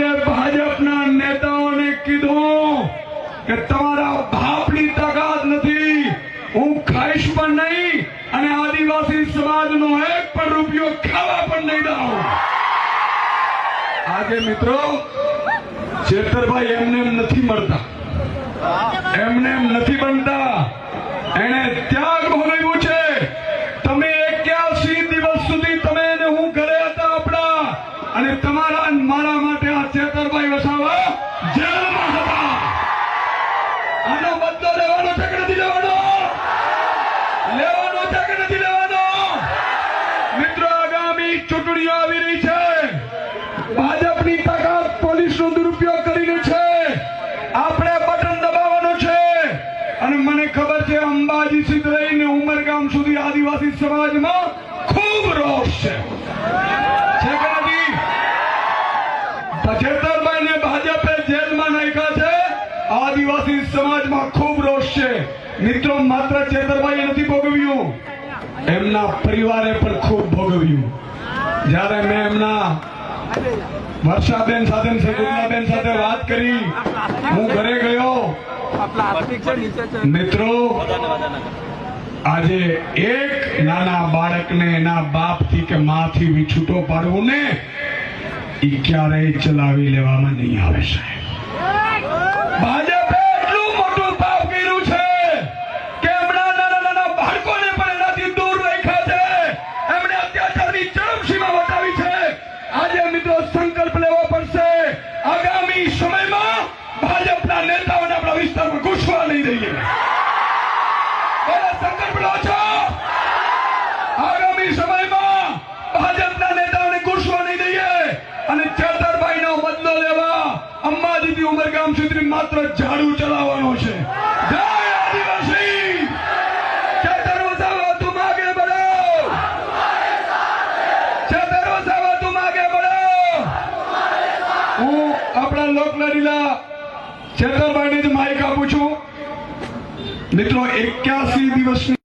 આજે ભાજપના નેતાઓને કીધું કે તમારા બાપની તાકાત નથી. હું ખાઈશ પણ નહીં અને આદિવાસી સમાજનો એક પણ રૂપિયો ખાવા પણ નહીં દઉં. આજે મિત્રો ચેતરભાઈ એમને એમ નથી મળતા. એમને એમ નથી બનતા. તાકાત પોલીસનો દુરુપયોગ કરીને છે. આપણે બટન દબાવવાનું છે. અને મને ખબર છે, અંબાજી સુધી લઈને ઉમરગામ સુધી આદિવાસી સમાજમાં ખૂબ રોષ છે. પચેતરભાઈને ભાજપે જેલમાં નાખ્યા છે. આદિવાસી સમાજમાં ખૂબ રોષ છે. મિત્રો, માત્ર ચેતરભાઈએ નથી ભોગવ્યું. એમના પરિવારે પણ ખૂબ ભોગવ્યું. જ્યારે મેં એમના વર્ષાબેન સાથે ને સાથે વાત કરી. હું ઘરે ગયો. છે છે. મિત્રો આજે એક નાના બાળકને એના બાપથી કે માથી વિછૂટો પાડવું ને એ ક્યારેય ચલાવી લેવામાં નહીં આવે સાહેબ ભાજપે એટલું મોટું પાપ કર્યું છે કે એમના નાના નાના બાળકોને પણ એનાથી દૂર રાખ્યા છે એમણે અત્યાચારની ચરમસીમા વટાવી છે આજે મિત્રો સંકલ્પ લેવો પડશે આગામી સમયમાં ભાજપના નેતાઓને આપણા વિસ્તારમાં ઘૂસવા નહીં દઈએ. સંકલ્પ લો છો આગામી સમયમાં ભાજપના નેતાઓને ઘૂસવા નહીં દઈએ અને ચેતરભાઈ નો બદલો લેવા અંબાજીથી ઉમરગામ સુધી માત્ર ઝાડુ ચલાવવાનો છે. જય આદિવાસી! આપણા લોકલાડીલા ચેતરભાઈને જ માઇક આપું છું. મિત્રો એક્યાસી દિવસની